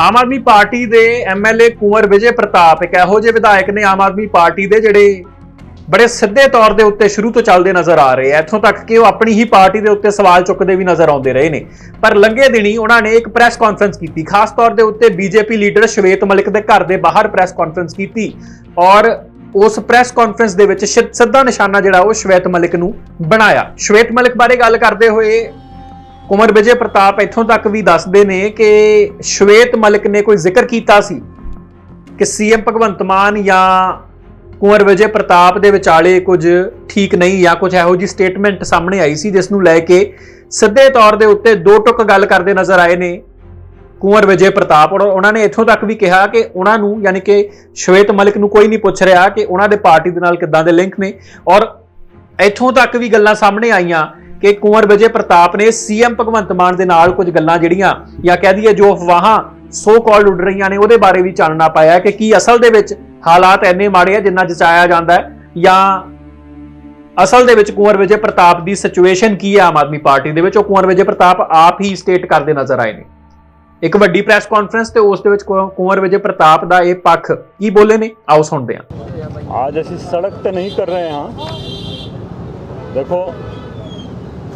ਆਮ Aadmi party ਦੇ MLA Kunwar Vijay Pratap ਇੱਕ ਇਹੋ ਜਿਹੇ ਵਿਧਾਇਕ ਨੇ ਆਮ ਆਦਮੀ ਪਾਰਟੀ ਦੇ ਜਿਹੜੇ ਬੜੇ ਸਿੱਧੇ ਤੌਰ ਦੇ ਉੱਤੇ ਸ਼ੁਰੂ ਤੋਂ ਚੱਲਦੇ ਨਜ਼ਰ ਆ ਰਹੇ ਆ। ਇੱਥੋਂ ਤੱਕ ਕਿ ਉਹ ਆਪਣੀ ਹੀ ਪਾਰਟੀ ਦੇ ਉੱਤੇ ਸਵਾਲ ਚੁੱਕਦੇ ਵੀ ਨਜ਼ਰ ਆਉਂਦੇ ਰਹੇ ਨੇ। ਪਰ ਲੰਘੇ ਦਿਨੀ ਉਹਨਾਂ ਨੇ ਇੱਕ ਪ੍ਰੈਸ ਕਾਨਫਰੰਸ ਕੀਤੀ। ਖਾਸ ਤੌਰ ਦੇ ਉੱਤੇ ਬੀਜੇਪੀ ਲੀਡਰ ਸ਼ਵੇਤ ਮਲਿਕ ਦੇ ਘਰ ਦੇ ਬਾਹਰ ਪ੍ਰੈਸ ਕਾਨਫਰੰਸ ਕੀਤੀ ਔਰ ਉਸ ਪ੍ਰੈਸ ਕਾਨਫਰੰਸ ਦੇ ਵਿੱਚ ਸਿੱਧਾ ਨਿਸ਼ਾਨਾ ਜਿਹੜਾ ਉਹ ਸ਼ਵੇਤ ਮਲਿਕ ਨੂੰ ਬਣਾਇਆ। ਸ਼ਵੇਤ ਮਲਿਕ ਬਾਰੇ ਗੱਲ ਕਰਦੇ ਹੋਏ ਕੁਮਰ ਵਿਜੇ ਪ੍ਰਤਾਪ ਇੱਥੋਂ ਤੱਕ ਵੀ ਦੱਸਦੇ ਨੇ ਕਿ ਸ਼ਵੇਤ ਮਲਿਕ ਨੇ ਕੋਈ ਜ਼ਿਕਰ ਕੀਤਾ ਸੀ ਕਿ ਸੀਐਮ ਭਗਵੰਤ ਮਾਨ ਜਾਂ ਕੁੰਵਰ ਵਿਜੇ ਪ੍ਰਤਾਪ ਦੇ ਵਿਚਾਲੇ ਕੁਝ ਠੀਕ ਨਹੀਂ ਜਾਂ ਕੁਝ ਇਹੋ ਜੀ ਸਟੇਟਮੈਂਟ ਸਾਹਮਣੇ ਆਈ ਸੀ ਜਿਸ ਨੂੰ ਲੈ ਕੇ ਸਿੱਧੇ ਤੌਰ ਦੇ ਉੱਤੇ ਦੋ ਟੁਕ ਗੱਲ ਕਰਦੇ ਨਜ਼ਰ ਆਏ ਨੇ ਕੁੰਵਰ ਵਿਜੇ ਪ੍ਰਤਾਪ। ਔਰ ਉਹਨਾਂ ਨੇ ਇੱਥੋਂ ਤੱਕ ਵੀ ਕਿਹਾ ਕਿ ਉਹਨਾਂ ਨੂੰ ਯਾਨੀ ਕਿ ਸ਼ਵੇਤ ਮਲਿਕ ਨੂੰ ਕੋਈ ਨਹੀਂ ਪੁੱਛ ਰਿਹਾ ਕਿ ਉਹਨਾਂ ਦੇ ਪਾਰਟੀ ਦੇ ਨਾਲ ਕਿੱਦਾਂ ਦੇ ਲਿੰਕ ਨੇ। ਔਰ ਇੱਥੋਂ ਤੱਕ ਵੀ ਗੱਲਾਂ ਸਾਹਮਣੇ ਆਈਆਂ ਕਿ ਕੁੰਵਰ ਵਿਜੇ ਪ੍ਰਤਾਪ ਨੇ ਸੀਐਮ ਭਗਵੰਤ ਮਾਨ ਦੇ ਨਾਲ ਕੁਝ ਗੱਲਾਂ ਜਿਹੜੀਆਂ ਜਾਂ ਕਹਿ ਦਈਏ ਜੋ ਅਫਵਾਹਾਂ ਸੋ ਕਾਲਡ ਉੱਡ ਰਹੀਆਂ ਨੇ ਉਹਦੇ ਬਾਰੇ ਵੀ ਚਾਨਣਾ ਪਾਇਆ ਕਿ ਕੀ ਅਸਲ ਦੇ ਵਿੱਚ ਹਾਲਾਤ ਇੰਨੇ ਮਾੜੇ ਆ ਜਿੰਨਾ ਜਚਾਇਆ ਜਾਂਦਾ ਹੈ ਜਾਂ ਅਸਲ ਦੇ ਵਿੱਚ ਕੁੰਵਰ ਵਿਜੇ ਪ੍ਰਤਾਪ ਦੀ ਸਿਚੁਏਸ਼ਨ ਕੀ ਹੈ ਆਮ ਆਦਮੀ ਪਾਰਟੀ ਦੇ ਵਿੱਚ ਉਹ ਕੁੰਵਰ ਵਿਜੇ ਪ੍ਰਤਾਪ ਆਪ ਹੀ ਸਟੇਟ ਕਰਦੇ ਨਜ਼ਰ ਆਏ ਨੇ ਇੱਕ ਵੱਡੀ ਪ੍ਰੈਸ ਕਾਨਫਰੰਸ ਤੇ ਉਸ ਦੇ ਵਿੱਚ ਕੁੰ- ਕੁੰਵਰ ਵਿਜੇ ਪ੍ਰਤਾਪ ਦਾ ਇਹ ਪੱਖ ਕੀ ਬੋਲੇ ਨੇ ਆਓ ਸੁਣਦੇ ਹਾਂ आज ऐसी सड़क तो नहीं कर रहे हैं देखो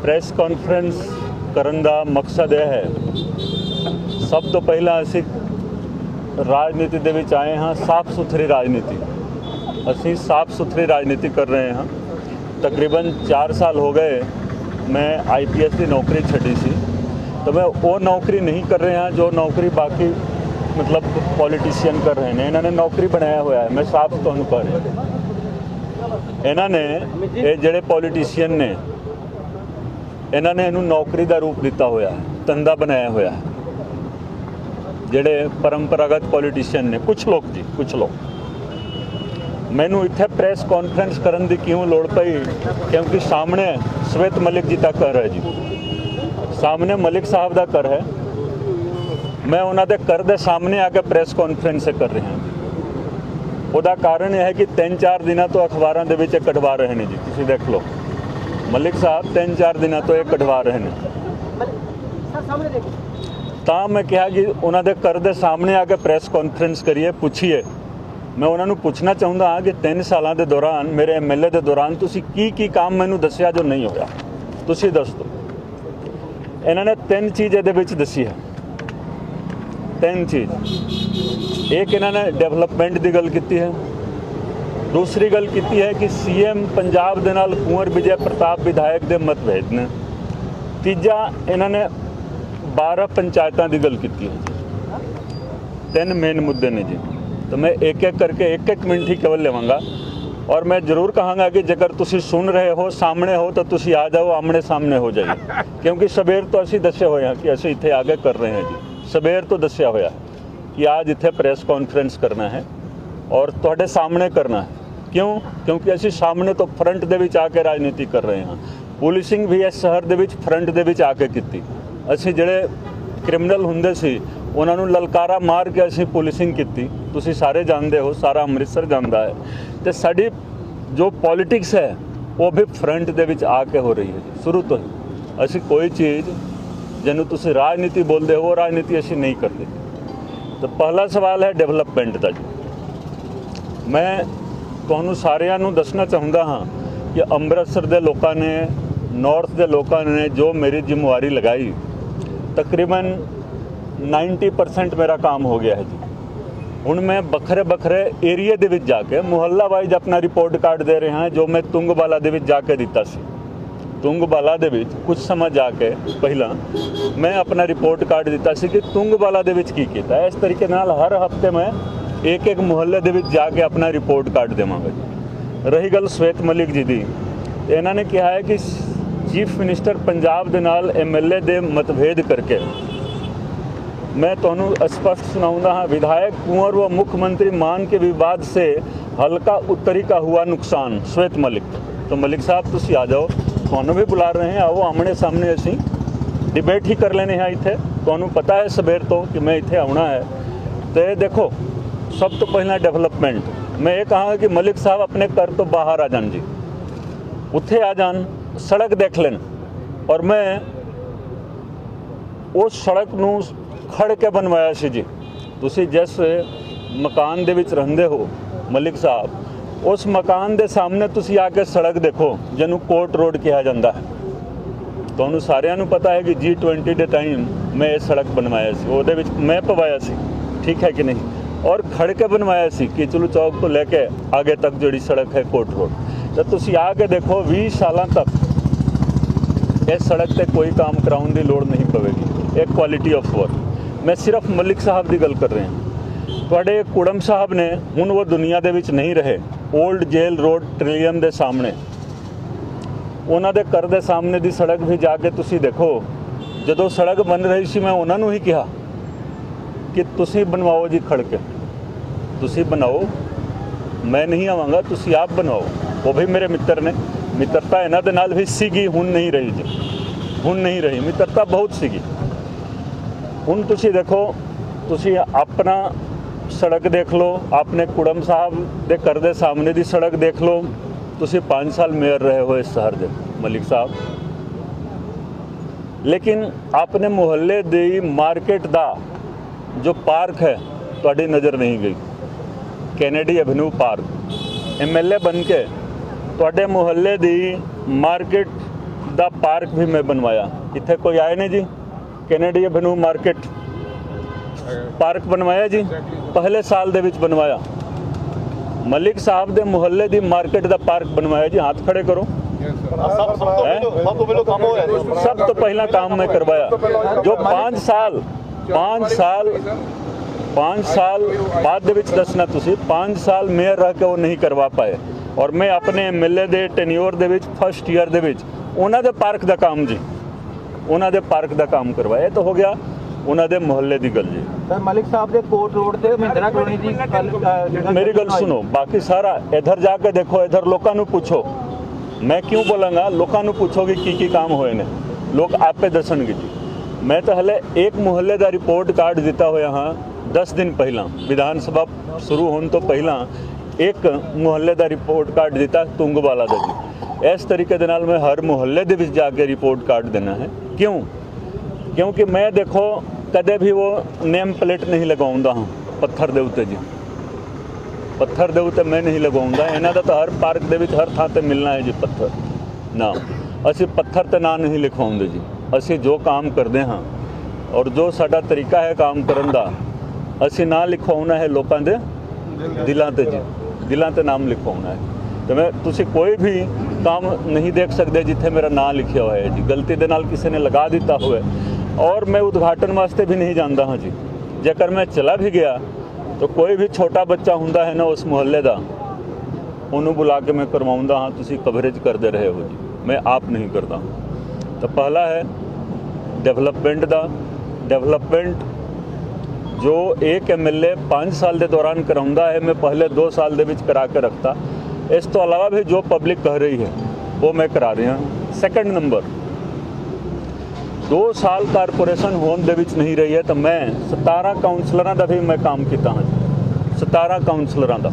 ਪ੍ਰੈਸ ਕਾਨਫਰੰਸ ਕਰਨ ਦਾ ਮਕਸਦ ਇਹ ਹੈ। ਸਭ ਤੋਂ ਪਹਿਲਾਂ ਅਸੀਂ ਰਾਜਨੀਤੀ ਦੇ ਵਿੱਚ ਆਏ ਹਾਂ, ਸਾਫ਼ ਸੁਥਰੀ ਰਾਜਨੀਤੀ। ਅਸੀਂ ਸਾਫ਼ ਸੁਥਰੀ ਰਾਜਨੀਤੀ ਕਰ ਰਹੇ ਹਾਂ। ਤਕਰੀਬਨ 4 ਸਾਲ ਹੋ ਗਏ ਮੈਂ ਆਈਪੀਐਸ ਦੀ ਨੌਕਰੀ ਛੱਡੀ ਸੀ। ਤਾਂ ਮੈਂ ਉਹ ਨੌਕਰੀ ਨਹੀਂ ਕਰ ਰਿਹਾ ਜੋ ਨੌਕਰੀ ਬਾਕੀ ਮਤਲਬ ਪੋਲੀਟੀਸ਼ੀਅਨ ਕਰ ਰਹੇ ਨੇ। ਇਹਨਾਂ ਨੇ ਨੌਕਰੀ ਬਣਾਇਆ ਹੋਇਆ ਹੈ। ਮੈਂ ਸਾਫ਼ ਤੁਹਾਨੂੰ ਕਰ ਰਿਹਾ। ਇਹਨਾਂ ਨੇ ਇਹ ਜਿਹੜੇ ਪੋਲੀਟੀਸ਼ੀਅਨ ਨੇ ਇਹਨਾਂ ਨੇ ਇਹਨੂੰ ਨੌਕਰੀ ਦਾ ਰੂਪ ਦਿੱਤਾ ਹੋਇਆ ਹੈ, ਧੰਦਾ ਬਣਾਇਆ ਹੋਇਆ ਹੈ। ਜਿਹੜੇ ਪਰੰਪਰਾਗਤ ਪੋਲੀਟੀਸ਼ੀਅਨ ਨੇ ਕੁਝ ਲੋਕ ਜੀ ਕੁਝ ਲੋਕ। ਮੈਨੂੰ ਇੱਥੇ ਪ੍ਰੈਸ ਕਾਨਫਰੰਸ ਕਰਨ ਦੀ ਕਿਉਂ ਲੋੜ ਪਈ? ਕਿਉਂਕਿ ਸਾਹਮਣੇ ਸਵੇਤ ਮਲਿਕ ਜੀ ਦਾ ਘਰ ਹੈ ਜੀ। ਸਾਹਮਣੇ ਮਲਿਕ ਸਾਹਿਬ ਦਾ ਘਰ ਹੈ। ਮੈਂ ਉਹਨਾਂ ਦੇ ਘਰ ਦੇ ਸਾਹਮਣੇ ਆ ਕੇ ਪ੍ਰੈਸ ਕਾਨਫਰੰਸ ਕਰ ਰਿਹਾ ਉਹਦਾ ਕਾਰਨ ਇਹ ਹੈ ਕਿ 3-4 ਦਿਨਾਂ ਤੋਂ ਅਖਬਾਰਾਂ ਦੇ ਵਿੱਚ ਇਹ ਕਢਵਾ ਰਹੇ ਨੇ ਜੀ। ਤੁਸੀਂ ਦੇਖ ਲਓ। ਮਲਿਕ ਸਾਹਿਬ 3-4 ਦਿਨਾਂ ਤੋਂ ਇਹ ਕਢਵਾ ਰਹੇ ਨੇ। ਤਾਂ ਮੈਂ ਕਿਹਾ ਕਿ ਉਹਨਾਂ ਦੇ ਘਰ ਦੇ ਸਾਹਮਣੇ ਆ ਕੇ ਪ੍ਰੈਸ ਕਾਨਫਰੰਸ ਕਰੀਏ, ਪੁੱਛੀਏ। ਮੈਂ ਉਹਨਾਂ ਨੂੰ ਪੁੱਛਣਾ ਚਾਹੁੰਦਾ ਹਾਂ ਕਿ 3 ਸਾਲਾਂ ਦੇ ਦੌਰਾਨ, ਮੇਰੇ ਐਮਐਲਏ ਦੇ ਦੌਰਾਨ ਤੁਸੀਂ ਕੀ ਕੀ ਕੰਮ ਮੈਨੂੰ ਦੱਸਿਆ ਜੋ ਨਹੀਂ ਹੋਇਆ? ਤੁਸੀਂ ਦੱਸ। ਦਿਓ ਇਹਨਾਂ ਨੇ ਤਿੰਨ ਚੀਜ਼ ਇਹਦੇ ਵਿੱਚ ਦੱਸੀ ਹੈ। ਤਿੰਨ ਚੀਜ਼। ਇੱਕ ਇਹਨਾਂ ਨੇ ਡਿਵੈਲਪਮੈਂਟ ਦੀ ਗੱਲ ਕੀਤੀ ਹੈ। ਦੂਸਰੀ ਗੱਲ ਕੀਤੀ ਹੈ ਕਿ ਸੀਐਮ ਪੰਜਾਬ ਦੇ ਨਾਲ ਕੁੰਵਰ ਵਿਜੇ ਪ੍ਰਤਾਪ ਵਿਧਾਇਕ ਦੇ ਮਤਭੇਦ ਨੇ। ਤੀਜਾ, ਇਹਨਾਂ ਨੇ 12 ਪੰਚਾਇਤਾਂ ਦੀ ਗੱਲ ਕੀਤੀ ਹੈ ਤਿੰਨ ਮੇਨ ਮੁੱਦੇ ਨੇ ਜੀ। ਤਾਂ ਮੈਂ ਇੱਕ ਇੱਕ ਕਰਕੇ ਇੱਕ ਇੱਕ ਮਿੰਟ ਹੀ ਕੇਵਲ ਲਵਾਂਗਾ। ਔਰ ਮੈਂ ਜ਼ਰੂਰ ਕਹਾਂਗਾ ਕਿ ਜੇਕਰ ਤੁਸੀਂ ਸੁਣ ਰਹੇ ਹੋ, ਸਾਹਮਣੇ ਹੋ, ਤਾਂ ਤੁਸੀਂ ਆ ਜਾਓ, ਆਮਣੇ ਸਾਹਮਣੇ ਹੋ ਜਾਈਏ। ਕਿਉਂਕਿ ਸਵੇਰ ਤੋਂ ਅਸੀਂ ਦੱਸੇ ਹੋਏ ਹਾਂ ਕਿ ਅਸੀਂ ਇੱਥੇ ਆਗੇ ਕਰ ਰਹੇ ਹਾਂ ਜੀ। ਸਵੇਰ ਤੋਂ ਦੱਸਿਆ ਹੋਇਆ ਕਿ ਅੱਜ ਇੱਥੇ ਪ੍ਰੈਸ ਕਾਨਫਰੰਸ ਕਰਨਾ ਹੈ ਔਰ ਤੁਹਾਡੇ ਸਾਹਮਣੇ ਕਰਨਾ ਹੈ। ਕਿਉਂ? ਕਿਉਂਕਿ ਅਸੀਂ ਸਾਹਮਣੇ ਤੋਂ ਫਰੰਟ ਦੇ ਵਿੱਚ ਆ ਕੇ ਰਾਜਨੀਤੀ ਕਰ ਰਹੇ ਹਾਂ। ਪੁਲਿਸਿੰਗ ਵੀ ਇਸ ਸ਼ਹਿਰ ਦੇ ਵਿੱਚ ਫਰੰਟ ਦੇ ਵਿੱਚ ਆ ਕੇ ਕੀਤੀ। ਅਸੀਂ ਜਿਹੜੇ ਕ੍ਰਿਮੀਨਲ ਹੁੰਦੇ ਸੀ ਉਹਨਾਂ ਨੂੰ ਲਲਕਾਰਾ ਮਾਰ ਕੇ ਅਸੀਂ ਪੁਲਿਸਿੰਗ ਕੀਤੀ। ਤੁਸੀਂ ਸਾਰੇ ਜਾਣਦੇ ਹੋ ਸਾਰਾ ਅੰਮ੍ਰਿਤਸਰ ਜਾਣਦਾ ਹੈ। ਤੇ ਸਾਡੀ ਜੋ ਪੋਲਿਟਿਕਸ ਹੈ ਉਹ ਵੀ ਫਰੰਟ ਦੇ ਵਿੱਚ ਆ ਕੇ ਹੋ ਰਹੀ ਹੈ ਜੀ, ਸ਼ੁਰੂ ਤੋਂ ਹੀ। ਅਸੀਂ ਕੋਈ ਚੀਜ਼ ਜਿਹਨੂੰ ਤੁਸੀਂ ਰਾਜਨੀਤੀ ਬੋਲਦੇ ਹੋ ਉਹ ਰਾਜਨੀਤੀ ਅਸੀਂ ਨਹੀਂ ਕਰਦੇ। ਤਾਂ ਪਹਿਲਾ ਸਵਾਲ ਹੈ ਡਿਵੈਲਪਮੈਂਟ ਦਾ ਜੀ। ਮੈਂ ਤੁਹਾਨੂੰ ਸਾਰਿਆਂ ਨੂੰ ਦੱਸਣਾ ਚਾਹੁੰਦਾ ਹਾਂ ਕਿ ਅੰਮ੍ਰਿਤਸਰ ਦੇ ਲੋਕਾਂ ਨੇ ਨਾਰਥ ਦੇ ਲੋਕਾਂ ਨੇ ਜੋ ਮੇਰੀ ਜ਼ਿੰਮੇਵਾਰੀ ਲਗਾਈ, ਤਕਰੀਬਨ 90% ਮੇਰਾ ਕੰਮ ਹੋ ਗਿਆ ਹੈ ਜੀ। ਹੁਣ ਮੈਂ ਵੱਖਰੇ ਵੱਖਰੇ ਏਰੀਆ ਦੇ ਵਿੱਚ ਜਾ ਕੇ ਮੁਹੱਲਾ ਵਾਈਜ਼ ਆਪਣਾ ਰਿਪੋਰਟ ਕਾਰਡ ਦੇ ਰਿਹਾ, ਜੋ ਮੈਂ ਤੁੰਗਵਾਲਾ ਦੇ ਵਿੱਚ ਜਾ ਕੇ ਦਿੱਤਾ ਸੀ। ਤੁੰਗਵਾਲਾ ਦੇ ਵਿੱਚ ਕੁਝ ਸਮਾਂ ਜਾ ਕੇ ਪਹਿਲਾਂ ਮੈਂ ਆਪਣਾ ਰਿਪੋਰਟ ਕਾਰਡ ਦਿੱਤਾ ਸੀ ਕਿ ਤੁੰਗਵਾਲਾ ਦੇ ਵਿੱਚ ਕੀ ਕੀਤਾ ਇਸ ਤਰੀਕੇ ਨਾਲ ਹਰ ਹਫ਼ਤੇ ਮੈਂ ਇੱਕ ਇੱਕ ਮੁਹੱਲੇ ਦੇ ਵਿੱਚ ਜਾ ਕੇ ਆਪਣਾ ਰਿਪੋਰਟ ਕਾਰਡ ਦੇਵਾਂਗਾ ਜੀ ਰਹੀ ਗੱਲ ਸਵੇਤ ਮਲਿਕ ਜੀ ਦੀ ਤੇ ਇਹਨਾਂ ਨੇ ਕਿਹਾ ਹੈ ਕਿ ਚੀਫ ਮਿਨਿਸਟਰ ਪੰਜਾਬ ਦੇ ਨਾਲ ਐਮਐਲਏ ਦੇ ਮਤਭੇਦ ਕਰਕੇ मैं ਤੁਹਾਨੂੰ स्पष्ट सुनाऊंगा हाँ विधायक कुंवर व मुख्यमंत्री मान के विवाद से हल्का उत्तरी का हुआ नुकसान श्वेत मलिक तो मलिक साहब ਤੁਸੀਂ ਆ ਜਾਓ ਤੁਹਾਨੂੰ ਵੀ ਬੁਲਾ ਰਹੇ ਹਾਂ ਆਓ ਆਮਣੇ ਸਾਹਮਣੇ ਅਸੀਂ ਡਿਬੇਟ ਹੀ ਕਰ ਲੈਣੇ ਹਾਂ ਇੱਥੇ ਤੁਹਾਨੂੰ ਪਤਾ ਹੈ ਸਵੇਰ ਤੋਂ ਕਿ ਮੈਂ ਇੱਥੇ ਆਉਣਾ ਹੈ ਤੇ ਦੇਖੋ ਸਭ ਤੋਂ ਪਹਿਲਾਂ ਡਿਵੈਲਪਮੈਂਟ ਮੈਂ ਇਹ ਕਹਾਂਗਾ ਕਿ ਮਲਿਕ ਸਾਹਿਬ ਆਪਣੇ ਘਰ ਤੋਂ ਬਾਹਰ ਆ ਜਾਣ ਜੀ। ਉੱਥੇ ਆ ਜਾਣ, ਸੜਕ ਦੇਖ ਲੈਣ। ਔਰ ਮੈਂ ਉਸ ਸੜਕ ਨੂੰ ਖੜ ਕੇ ਬਣਵਾਇਆ ਸੀ ਜੀ। ਤੁਸੀਂ ਜਿਸ ਮਕਾਨ ਦੇ ਵਿੱਚ ਰਹਿੰਦੇ ਹੋ, ਮਲਿਕ ਸਾਹਿਬ, ਉਸ ਮਕਾਨ ਦੇ ਸਾਹਮਣੇ ਤੁਸੀਂ ਆ ਕੇ ਸੜਕ ਦੇਖੋ, ਜਿਹਨੂੰ ਕੋਟ ਰੋਡ ਕਿਹਾ ਜਾਂਦਾ ਹੈ। ਤੁਹਾਨੂੰ ਸਾਰਿਆਂ ਨੂੰ ਪਤਾ ਹੈ ਕਿ G20 ਦੇ ਟਾਈਮ ਮੈਂ ਇਹ ਸੜਕ ਬਣਵਾਇਆ ਸੀ। ਉਹਦੇ ਵਿੱਚ ਮੈਂ ਪਵਾਇਆ ਸੀ। ਠੀਕ ਹੈ ਕਿ ਨਹੀਂ? ਔਰ ਖੜ ਕੇ ਬਣਵਾਇਆ ਸੀ ਕਿ ਚਲੋ ਚੌਕ ਤੋਂ ਲੈ ਕੇ ਅੱਗੇ ਤੱਕ ਜਿਹੜੀ ਸੜਕ ਹੈ ਕੋਟ ਰੋਡ। ਤਾਂ ਤੁਸੀਂ ਆ ਕੇ ਦੇਖੋ 20 ਸਾਲਾਂ ਤੱਕ ਇਸ ਸੜਕ ਤੇ ਕੋਈ ਕੰਮ ਕਰਾਉਣ ਦੀ ਲੋੜ ਨਹੀਂ ਪਵੇਗੀ। ਇਹ ਕੁਆਲਿਟੀ ਆਫ ਵਰਕ ਮੈਂ ਸਿਰਫ ਮਲਿਕ ਸਾਹਿਬ ਦੀ ਗੱਲ ਕਰ ਰਿਹਾ। ਤੁਹਾਡੇ ਕੁੜਮ ਸਾਹਿਬ ਨੇ, ਹੁਣ ਉਹ ਦੁਨੀਆ ਦੇ ਵਿੱਚ ਨਹੀਂ ਰਹੇ। 올ਡ ਜੇਲ ਰੋਡ ਟ੍ਰਿਲੀਅਮ ਦੇ ਸਾਹਮਣੇ। ਉਹਨਾਂ ਦੇ ਘਰ ਦੇ ਸਾਹਮਣੇ ਦੀ ਸੜਕ ਵੀ ਜਾ ਕੇ ਤੁਸੀਂ ਦੇਖੋ। ਜਦੋਂ ਸੜਕ ਬਣ ਰਹੀ ਸੀ, ਮੈਂ ਉਹਨਾਂ ਨੂੰ ਹੀ ਕਿਹਾ। ਕਿ ਤੁਸੀਂ ਬਣਵਾਓ ਜੀ ਖੜਕ। ਤੁਸੀਂ ਬਣਾਓ। ਮੈਂ ਨਹੀਂ ਆਵਾਂਗਾ, ਤੁਸੀਂ ਆਪ ਬਣਾਓ ਉਹ ਵੀ ਮੇਰੇ ਮਿੱਤਰ ਨੇ। ਮਿੱਤਰਤਾ ਇਹਨਾਂ ਦੇ ਨਾਲ ਵੀ ਸੀਗੀ, ਹੁਣ ਨਹੀਂ ਰਹੀ ਜੀ। ਹੁਣ ਨਹੀਂ ਰਹੀ। ਮਿੱਤਰਤਾ ਬਹੁਤ ਸੀਗੀ। ਹੁਣ ਤੁਸੀਂ ਦੇਖੋ, ਤੁਸੀਂ ਆਪਣਾ ਸੜਕ ਦੇਖ ਲਓ। ਆਪਣੇ ਕੁੜਮ ਸਾਹਿਬ ਦੇ ਘਰ ਦੇ ਸਾਹਮਣੇ ਦੀ ਸੜਕ ਦੇਖ ਲਓ। ਤੁਸੀਂ 5 ਸਾਲ ਮੇਅਰ ਰਹੇ ਹੋ ਇਸ ਸ਼ਹਿਰ ਦੇ, ਮਲਿਕ ਸਾਹਿਬ। ਲੇਕਿਨ ਆਪਣੇ ਮੁਹੱਲੇ ਦੀ ਮਾਰਕੀਟ ਦਾ ਜੋ ਪਾਰਕ ਹੈ ਤੁਹਾਡੀ ਨਜ਼ਰ ਨਹੀਂ ਗਈ। ਕੈਨੇਡੀ ਐਵਨਿਊ ਪਾਰਕ ਐਮਐਲਏ ਬਣ ਕੇ ਤੁਹਾਡੇ ਮੁਹੱਲੇ ਦੀ ਮਾਰਕੀਟ ਦਾ ਪਾਰਕ ਵੀ ਮੈਂ ਬਣਵਾਇਆ। ਇੱਥੇ ਕੋਈ ਆਏ ਨਹੀਂ ਜੀ? ਕੈਨੇਡੀ ਐਵਨਿਊ ਮਾਰਕੀਟ ਪਾਰਕ ਬਣਵਾਇਆ ਜੀ? ਪਹਿਲੇ ਸਾਲ ਦੇ ਵਿੱਚ ਬਣਵਾਇਆ। ਮਲਿਕ ਸਾਹਿਬ ਦੇ ਮੁਹੱਲੇ ਦੀ ਮਾਰਕੀਟ ਦਾ ਪਾਰਕ ਬਣਵਾਇਆ ਜੀ। ਹੱਥ ਖੜੇ ਕਰੋ। ਸਭ ਤੋਂ? ਪਹਿਲਾਂ ਕੰਮ ਹੋਇਆ। ਸਭ ਤੋਂ ਪਹਿਲਾ ਕੰਮ ਮੈਂ ਕਰਵਾਇਆ। ਜੋ 5 ਸਾਲ 5 ਸਾਲ 5 ਸਾਲ ਬਾਅਦ ਦੇ ਵਿੱਚ ਦੱਸਣਾ ਤੁਸੀਂ 5 ਸਾਲ ਮੇਅਰ ਰਹਿ ਕੇ ਉਹ ਨਹੀਂ ਕਰਵਾ ਪਾਏ। ਔਰ ਮੈਂ ਆਪਣੇ ਐਮਐਲਏ ਦੇ ਟੈਨਿਓਰ ਦੇ ਵਿੱਚ ਫਸਟ ਈਅਰ ਦੇ ਵਿੱਚ ਉਹਨਾਂ ਦੇ ਪਾਰਕ ਦਾ ਕੰਮ ਜੀ। ਉਹਨਾਂ ਦੇ ਪਾਰਕ ਦਾ ਕੰਮ ਕਰਵਾਇਆ ਤਾਂ ਹੋ ਗਿਆ ਉਹਨਾਂ ਦੇ ਮੁਹੱਲੇ ਦੀ ਗੱਲ ਜੀ। ਸਰ ਮਲਿਕ ਸਾਹਿਬ ਦੇ ਕੋਟ ਰੋਡ ਤੇ ਮਹਿੰਦਰਾ ਕਲੋਨੀ ਦੀ ਮੇਰੀ ਗੱਲ ਸੁਣੋ ਬਾਕੀ ਸਾਰਾ ਇਧਰ ਜਾ ਕੇ ਦੇਖੋ ਇਧਰ ਲੋਕਾਂ ਨੂੰ ਪੁੱਛੋ। ਮੈਂ ਕਿਉਂ ਬੋਲਾਂਗਾ? ਲੋਕਾਂ ਨੂੰ ਪੁੱਛੋਗੇ ਕੀ ਕੀ ਕੰਮ ਹੋਏ ਨੇ। ਲੋਕ ਆਪੇ ਦੱਸਣਗੇ ਜੀ। ਮੈਂ ਤਾਂ ਹਲੇ ਇੱਕ ਮੁਹੱਲੇ ਦਾ ਰਿਪੋਰਟ ਕਾਰਡ ਦਿੱਤਾ ਹੋਇਆ ਹਾਂ 10 ਦਿਨ ਪਹਿਲਾਂ। ਵਿਧਾਨ ਸਭਾ ਸ਼ੁਰੂ ਹੋਣ ਤੋਂ ਪਹਿਲਾਂ ਇੱਕ ਮੁਹੱਲੇ ਦਾ ਰਿਪੋਰਟ ਕਾਰਡ ਦਿੱਤਾ ਤੁੰਗਵਾਲਾ ਦਾ ਜੀ। ਇਸ ਤਰੀਕੇ ਦੇ ਨਾਲ ਮੈਂ ਹਰ ਮੁਹੱਲੇ ਦੇ ਵਿੱਚ ਜਾ ਕੇ ਰਿਪੋਰਟ ਕਾਰਡ ਦੇਣਾ ਹੈ। ਕਿਉਂ? ਕਿਉਂਕਿ ਮੈਂ ਦੇਖੋ, ਕਦੇ ਵੀ ਉਹ ਨੇਮ ਪਲੇਟ ਨਹੀਂ ਲਗਾਉਂਦਾ ਹਾਂ, ਪੱਥਰ ਦੇ ਉੱਤੇ ਜੀ। ਪੱਥਰ ਦੇ ਉੱਤੇ ਮੈਂ ਨਹੀਂ ਲਗਾਉਂਦਾ। ਇਹਨਾਂ ਦਾ ਤਾਂ ਹਰ ਪਾਰਕ ਦੇ ਵਿੱਚ ਹਰ ਥਾਂ ਤੇ ਮਿਲਣਾ ਹੈ ਜੀ ਪੱਥਰ। ਨਾ, ਅਸੀਂ ਪੱਥਰ ਤੇ ਨਾਂ ਨਹੀਂ ਲਿਖਵਾਉਂਦੇ ਜੀ। ਅਸੀਂ ਜੋ ਕੰਮ ਕਰਦੇ ਹਾਂ ਔਰ ਜੋ ਸਾਡਾ ਤਰੀਕਾ ਹੈ ਕੰਮ ਕਰਨ ਦਾ, ਅਸੀਂ ਨਾਂ ਲਿਖਵਾਉਣਾ ਹੈ ਲੋਕਾਂ ਦੇ ਦਿਲਾਂ ਤੇ ਜੀ। ਦਿਲਾਂ ਤੇ ਨਾਮ ਲਿਖਵਾਉਣਾ ਹੈ। ਤੇ ਮੈਂ, ਤੁਸੀਂ ਕੋਈ ਵੀ ਕੰਮ ਨਹੀਂ ਦੇਖ ਸਕਦੇ ਜਿੱਥੇ ਮੇਰਾ ਨਾਂ ਲਿਖਿਆ ਹੋਇਆ ਹੈ ਜੀ। ਗਲਤੀ ਦੇ ਨਾਲ ਕਿਸੇ ਨੇ ਲਗਾ ਦਿੱਤਾ ਹੋਇਆ ਔਰ ਮੈਂ ਉਦਘਾਟਨ ਵਾਸਤੇ ਵੀ ਨਹੀਂ ਜਾਂਦਾ ਹਾਂ ਜੀ। ਜੇਕਰ ਮੈਂ ਚਲਾ ਵੀ ਗਿਆ, ਤਾਂ ਕੋਈ ਵੀ ਛੋਟਾ ਬੱਚਾ ਹੁੰਦਾ ਹੈ ਨਾ ਉਸ ਮੁਹੱਲੇ ਦਾ, ਉਹਨੂੰ ਬੁਲਾ ਕੇ ਮੈਂ ਕਰਵਾਉਂਦਾ ਹਾਂ। ਤੁਸੀਂ ਕਵਰੇਜ ਕਰਦੇ ਰਹੇ ਹੋ ਜੀ। ਮੈਂ ਆਪ ਨਹੀਂ ਕਰਦਾ। ਤਾਂ ਪਹਿਲਾ ਹੈ ਡਿਵੈਲਪਮੈਂਟ ਦਾ ਡਿਵੈਲਪਮੈਂਟ ਜੋ ਇੱਕ ਐਮਐਲਏ 5 ਸਾਲ ਦੇ ਦੌਰਾਨ ਕਰਾਉਂਦਾ ਹੈ, ਮੈਂ ਪਹਿਲੇ 2 ਸਾਲ ਦੇ ਵਿੱਚ ਕਰਾ ਕੇ ਰੱਖਤਾ। ਇਸ ਤੋਂ ਇਲਾਵਾ ਵੀ ਜੋ ਪਬਲਿਕ ਕਹਿ ਰਹੀ ਹੈ, ਉਹ ਮੈਂ ਕਰਾ ਰਿਹਾ। ਸੈਕੰਡ ਨੰਬਰ 2 ਸਾਲ ਕਾਰਪੋਰੇਸ਼ਨ ਹੋਣ ਦੇ ਵਿੱਚ ਨਹੀਂ ਰਹੀ ਹੈ, ਤਾਂ ਮੈਂ 17 ਕਾਉਂਸਲਰਾਂ ਦਾ ਵੀ ਮੈਂ ਕੰਮ ਕੀਤਾ ਹਾਂ। 17 ਕਾਉਂਸਲਰਾਂ ਦਾ।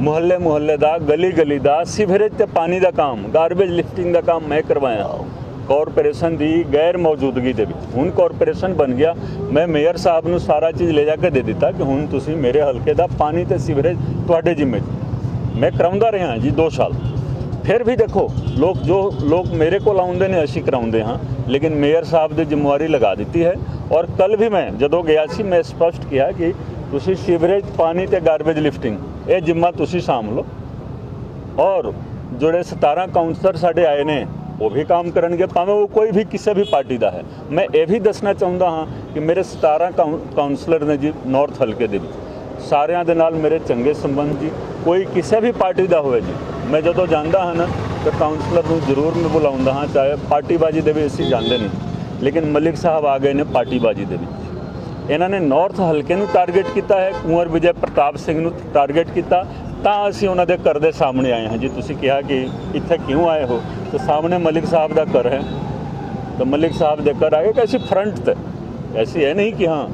ਮੁਹੱਲੇ ਮੁਹੱਲੇ ਦਾ ਗਲੀ ਗਲੀ ਦਾ, ਸੀਵਰੇਜ ਤੇ ਪਾਣੀ ਦਾ ਕੰਮ ਗਾਰਬੇਜ ਲਿਫਟਿੰਗ ਦਾ ਕੰਮ ਮੈਂ ਕਰਵਾਇਆ। ਕਾਰਪੋਰੇਸ਼ਨ ਦੀ ਗੈਰ ਮੌਜੂਦਗੀ ਦੇ ਵਿੱਚ। ਹੁਣ ਕਾਰਪੋਰੇਸ਼ਨ ਬਣ ਗਿਆ। ਮੈਂ ਮੇਅਰ ਸਾਹਿਬ ਨੂੰ ਸਾਰਾ ਚੀਜ਼ ਲੈ ਜਾ ਕੇ ਦੇ ਦਿੱਤਾ ਕਿ ਹੁਣ ਤੁਸੀਂ ਮੇਰੇ ਹਲਕੇ ਦਾ ਪਾਣੀ ਤੇ ਸੀਵਰੇਜ ਤੁਹਾਡੇ ਜ਼ਿੰਮੇ 'ਚ। ਮੈਂ ਕਰਾਉਂਦਾ ਰਿਹਾ ਜੀ 2 ਸਾਲ। ਫਿਰ ਵੀ ਦੇਖੋ, ਲੋਕ ਜੋ ਲੋਕ ਮੇਰੇ ਕੋਲ ਆਉਂਦੇ ਨੇ, ਅਸੀਂ ਕਰਾਉਂਦੇ ਹਾਂ। ਲੇਕਿਨ ਮੇਅਰ ਸਾਹਿਬ ਦੀ ਜ਼ਿੰਮੇਵਾਰੀ ਲਗਾ ਦਿੱਤੀ ਹੈ। ਔਰ ਕੱਲ ਵੀ ਮੈਂ ਜਦੋਂ ਗਿਆ ਸੀ, ਮੈਂ ਸਪਸ਼ਟ ਕਿਹਾ ਕਿ ਤੁਸੀਂ ਸੀਵਰੇਜ, ਪਾਣੀ ਤੇ ਗਾਰਬੇਜ ਲਿਫਟਿੰਗ ਇਹ ਜ਼ਿੰਮਾ ਤੁਸੀਂ ਸਾਂਭ ਲਓ। ਔਰ ਜਿਹੜੇ 17 ਕਾਉਂਸਲਰ ਸਾਡੇ ਆਏ ਨੇ ਉਹ ਵੀ ਕੰਮ ਕਰਨਗੇ, ਭਾਵੇਂ ਉਹ ਕੋਈ ਵੀ ਕਿਸੇ ਵੀ ਪਾਰਟੀ ਦਾ ਹੈ। ਮੈਂ ਇਹ ਵੀ ਦੱਸਣਾ ਚਾਹੁੰਦਾ ਹਾਂ ਕਿ ਮੇਰੇ 17 ਕਾਉਂ- ਕਾਉਂਸਲਰ ਨੇ ਜੀ ਨਾਰਥ ਹਲਕੇ ਦੇ ਵਿੱਚ। ਸਾਰਿਆਂ ਦੇ ਨਾਲ ਮੇਰੇ ਚੰਗੇ ਸੰਬੰਧ ਜੀ, ਕੋਈ ਕਿਸੇ ਵੀ ਪਾਰਟੀ ਦਾ ਹੋਵੇ ਜੀ। ਮੈਂ ਜਦੋਂ ਜਾਂਦਾ ਹਾਂ ਨਾ, ਤਾਂ ਕਾਉਂਸਲਰ ਨੂੰ ਜ਼ਰੂਰ ਮੈਂ ਬੁਲਾਉਂਦਾ ਹਾਂ, ਚਾਹੇ ਪਾਰਟੀਬਾਜੀ ਦੇ ਵੀ ਅਸੀਂ ਜਾਂਦੇ ਨਹੀਂ। ਲੇਕਿਨ ਮਲਿਕ ਸਾਹਿਬ ਆ ਗਏ ਨੇ ਪਾਰਟੀਬਾਜੀ ਦੇ ਵਿੱਚ। ਇਹਨਾਂ ਨੇ ਨਾਰਥ ਹਲਕੇ ਨੂੰ ਟਾਰਗੇਟ ਕੀਤਾ ਹੈ, ਕੁੰਵਰ ਵਿਜੇ ਪ੍ਰਤਾਪ ਸਿੰਘ ਨੂੰ ਟਾਰਗੇਟ ਕੀਤਾ। ਤਾਂ ਅਸੀਂ ਉਹਨਾਂ ਦੇ ਘਰ ਦੇ ਸਾਹਮਣੇ ਆਏ ਹਾਂ ਜੀ। ਤੁਸੀਂ ਕਿਹਾ ਕਿ ਇੱਥੇ ਕਿਉਂ ਆਏ ਹੋ? ਤਾਂ ਸਾਹਮਣੇ ਮਲਿਕ ਸਾਹਿਬ ਦਾ ਘਰ ਹੈ ਤਾਂ ਮਲਿਕ ਸਾਹਿਬ ਦੇ ਘਰ ਆਏ ਕਿ ਅਸੀਂ ਫਰੰਟ ਤੇ ਐਸੀ ਹੈ ਨਹੀਂ ਕਿ ਹਾਂ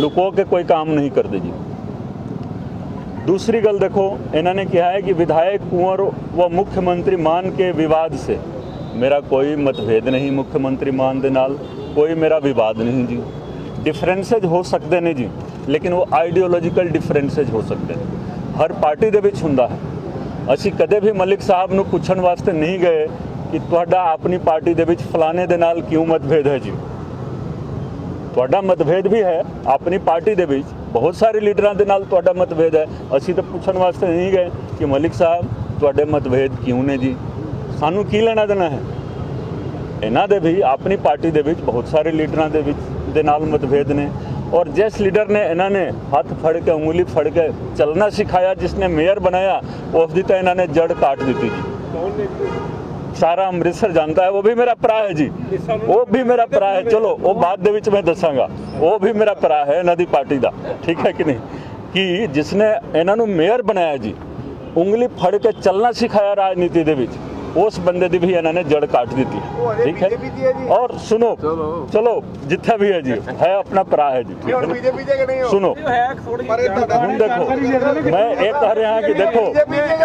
ਲੁਕੋ ਕੇ ਕੋਈ ਕੰਮ ਨਹੀਂ ਕਰਦੇ ਜੀ दूसरी गल देखो इन्होंने कहा है कि विधायक कुंवर व मुख्यमंत्री मान के विवाद से मेरा कोई मतभेद नहीं मुख्यमंत्री मान ਦੇ ਨਾਲ ਕੋਈ ਮੇਰਾ ਵਿਵਾਦ ਨਹੀਂ ਜੀ ਡਿਫਰੈਂਸਸ ਹੋ ਸਕਦੇ ਨੇ ਜੀ ਲੇਕਿਨ ਉਹ ਆਈਡੀਓਲੋਜੀਕਲ ਡਿਫਰੈਂਸਸ ਹੋ ਸਕਦੇ ਨੇ ਹਰ ਪਾਰਟੀ ਦੇ ਵਿੱਚ ਹੁੰਦਾ ਹੈ ਅਸੀਂ ਕਦੇ ਵੀ ਮਲਿਕ ਸਾਹਿਬ ਨੂੰ ਪੁੱਛਣ ਵਾਸਤੇ ਨਹੀਂ ਗਏ ਕਿ ਤੁਹਾਡਾ ਆਪਣੀ ਪਾਰਟੀ ਦੇ ਵਿੱਚ ਫਲਾਣੇ ਦੇ ਨਾਲ ਕਿਉਂ ਮਤਭੇਦ ਹੈ ਜੀ? ਤੁਹਾਡਾ ਮਤਭੇਦ ਵੀ ਹੈ, ਆਪਣੀ ਪਾਰਟੀ ਦੇ ਵਿੱਚ ਬਹੁਤ ਸਾਰੇ ਲੀਡਰਾਂ ਦੇ ਨਾਲ ਤੁਹਾਡਾ ਮਤਭੇਦ ਹੈ। ਅਸੀਂ ਤਾਂ ਪੁੱਛਣ ਵਾਸਤੇ ਨਹੀਂ ਗਏ ਕਿ ਮਲਿਕ ਸਾਹਿਬ, ਤੁਹਾਡੇ ਮਤਭੇਦ ਕਿਉਂ ਨੇ ਜੀ? ਸਾਨੂੰ ਕੀ ਲੈਣਾ ਦੇਣਾ ਹੈ? ਇਹਨਾਂ ਦੇ ਵੀ ਆਪਣੀ ਪਾਰਟੀ ਦੇ ਵਿੱਚ ਬਹੁਤ ਸਾਰੇ ਲੀਡਰਾਂ ਦੇ ਵਿੱਚ ਦੇ ਨਾਲ ਮਤਭੇਦ ਨੇ। ਔਰ ਜਿਸ ਲੀਡਰ ਨੇ ਇਹਨਾਂ ਨੇ ਹੱਥ ਫੜ ਕੇ ਉਂਗਲੀ ਫੜ ਕੇ ਚੱਲਣਾ ਸਿਖਾਇਆ ਜਿਸਨੇ ਮੇਅਰ ਬਣਾਇਆ ਉਸ ਦੀ ਤਾਂ ਇਹਨਾਂ ਨੇ ਜੜ ਜੀ ਸਾਰਾ ਅੰਮ੍ਰਿਤਸਰ ਜਾਂਦਾ ਹੈ ਉਹ ਵੀ ਮੇਰਾ ਭਰਾ ਹੈ ਜੀ ਉਹ ਵੀ ਮੇਰਾ ਭਰਾ ਹੈ ਚਲੋ ਉਹ ਬਾਅਦ ਦੇ ਵਿੱਚ ਮੈਂ ਦੱਸਾਂਗਾ ਉਹ ਵੀ ਮੇਰਾ ਭਰਾ ਹੈ ਇਹਨਾਂ ਦੀ ਪਾਰਟੀ ਦਾ ਠੀਕ ਹੈ ਕਿ ਨਹੀਂ ਕਿ ਜਿਸਨੇ ਇਹਨਾਂ ਨੂੰ ਮੇਅਰ ਬਣਾਇਆ ਜੀ ਉਂਗਲੀ ਫੜ ਕੇ ਚੱਲਣਾ ਸਿਖਾਇਆ ਰਾਜਨੀਤੀ ਦੇ ਵਿੱਚ ਉਸ ਬੰਦੇ ਦੀ ਵੀ ਇਹਨਾਂ ਨੇ ਜੜ ਕਾਟ ਦਿੱਤੀ। ਠੀਕ ਹੈ? ਔਰ ਸੁਣੋ ਚਲੋ। ਜਿੱਥੇ ਵੀ ਹੈ ਜੀ ਹੈ ਆਪਣਾ ਭਰਾ ਹੈ ਜੀ ਸੁਣੋ। ਪਰ ਇਹ ਤੁਹਾਡਾ ਹੁਣ ਦੇਖੋ ਮੈਂ ਇਹ ਕਹਿ ਰਿਹਾ ਕਿ ਦੇਖੋ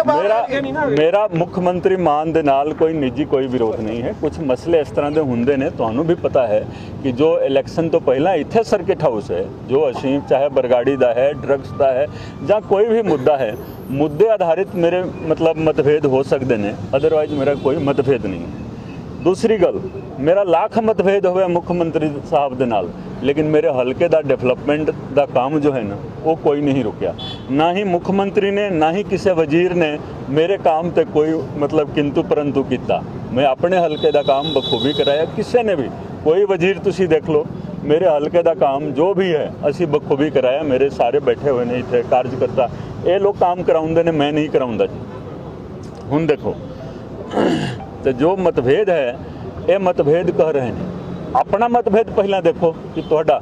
ਮੇਰਾ ਮੇਰਾ ਮੁੱਖ ਮੰਤਰੀ ਮਾਨ ਦੇ ਨਾਲ ਕੋਈ ਨਿੱਜੀ ਕੋਈ ਵਿਰੋਧ ਨਹੀਂ ਹੈ। ਕੁਝ ਮਸਲੇ ਇਸ ਤਰ੍ਹਾਂ ਦੇ ਹੁੰਦੇ ਨੇ ਤੁਹਾਨੂੰ ਵੀ ਪਤਾ ਹੈ ਕਿ ਜੋ ਇਲੈਕਸ਼ਨ ਤੋਂ ਪਹਿਲਾਂ ਇੱਥੇ ਸਰਕਿਟ ਹਾਊਸ ਹੈ ਜੋ ਅਸੀਂ ਚਾਹੇ ਬਰਗਾੜੀ ਦਾ ਹੈ ਡਰੱਗਸ ਦਾ ਹੈ ਜਾਂ ਕੋਈ ਵੀ ਮੁੱਦਾ ਹੈ ਮੁੱਦੇ ਆਧਾਰਿਤ ਮੇਰੇ ਮਤਲਬ ਮਤਭੇਦ ਹੋ ਸਕਦੇ ਨੇ ਅਦਰਵਾਈਜ਼ ਮੇਰਾ ਕੋਈ ਮਤਭੇਦ ਨਹੀਂ। ਹੈ ਦੂਸਰੀ ਗੱਲ, ਮੇਰਾ ਲੱਖ ਮਤਭੇਦ ਹੋਵੇ ਮੁੱਖ ਮੰਤਰੀ ਸਾਹਿਬ ਦੇ ਨਾਲ, ਲੇਕਿਨ ਮੇਰੇ ਹਲਕੇ ਦਾ ਡਿਵੈਲਪਮੈਂਟ ਦਾ ਕੰਮ ਜੋ ਹੈ ਨਾ, ਉਹ ਕੋਈ ਨਹੀਂ ਰੁਕਿਆ। ਨਾ ਹੀ ਮੁੱਖ ਮੰਤਰੀ ਨੇ, ਨਾ ਹੀ ਕਿਸੇ ਵਜ਼ੀਰ ਨੇ ਮੇਰੇ ਕੰਮ ਤੇ ਕੋਈ ਮਤਲਬ ਕਿੰਤੂ ਪਰੰਤੂ ਕੀਤਾ। ਮੈਂ ਆਪਣੇ ਹਲਕੇ ਦਾ ਕੰਮ ਬਖੂਬੀ ਕਰਾਇਆ, ਕਿਸੇ ਨੇ ਵੀ। ਕੋਈ ਵਜ਼ੀਰ ਤੁਸੀਂ ਦੇਖ ਲਓ, ਮੇਰੇ ਹਲਕੇ ਦਾ ਕੰਮ ਜੋ ਵੀ ਹੈ, ਅਸੀਂ ਬਖੂਬੀ ਕਰਾਇਆ, ਮੇਰੇ ਸਾਰੇ ਬੈਠੇ ਹੋਏ ਨੇ ਇੱਥੇ, ਕਾਰਜਕਰਤਾ ਇਹ ਲੋਕ ਕੰਮ ਕਰਾਉਂਦੇ ਨੇ, ਮੈਂ ਨਹੀਂ ਕਰਾਉਂਦਾ ਜੀ। ਹੁਣ ਦੇਖੋ, ਤੇ ਜੋ ਮਤਭੇਦ ਹੈ, ਇਹ ਮਤਭੇਦ ਕਹਿ ਰਹੇ ਨੇ। ਆਪਣਾ ਮਤਭੇਦ ਪਹਿਲਾਂ ਦੇਖੋ ਕਿ ਤੁਹਾਡਾ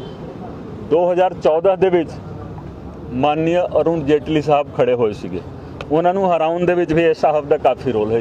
2014 ਦੇ ਵਿੱਚ ਮਾਨਨੀय ਅਰੁਣ ਜੇਟਲੀ ਸਾਹਿਬ ਖੜੇ ਹੋਏ ਸੀਗੇ। ਉਹਨਾਂ ਨੂੰ ਹਰਾਉਣ ਦੇ ਵਿੱਚ ਵੀ ਇਹ ਸਾਹਿਬ ਦਾ ਕਾਫੀ ਰੋਲ ਹੈ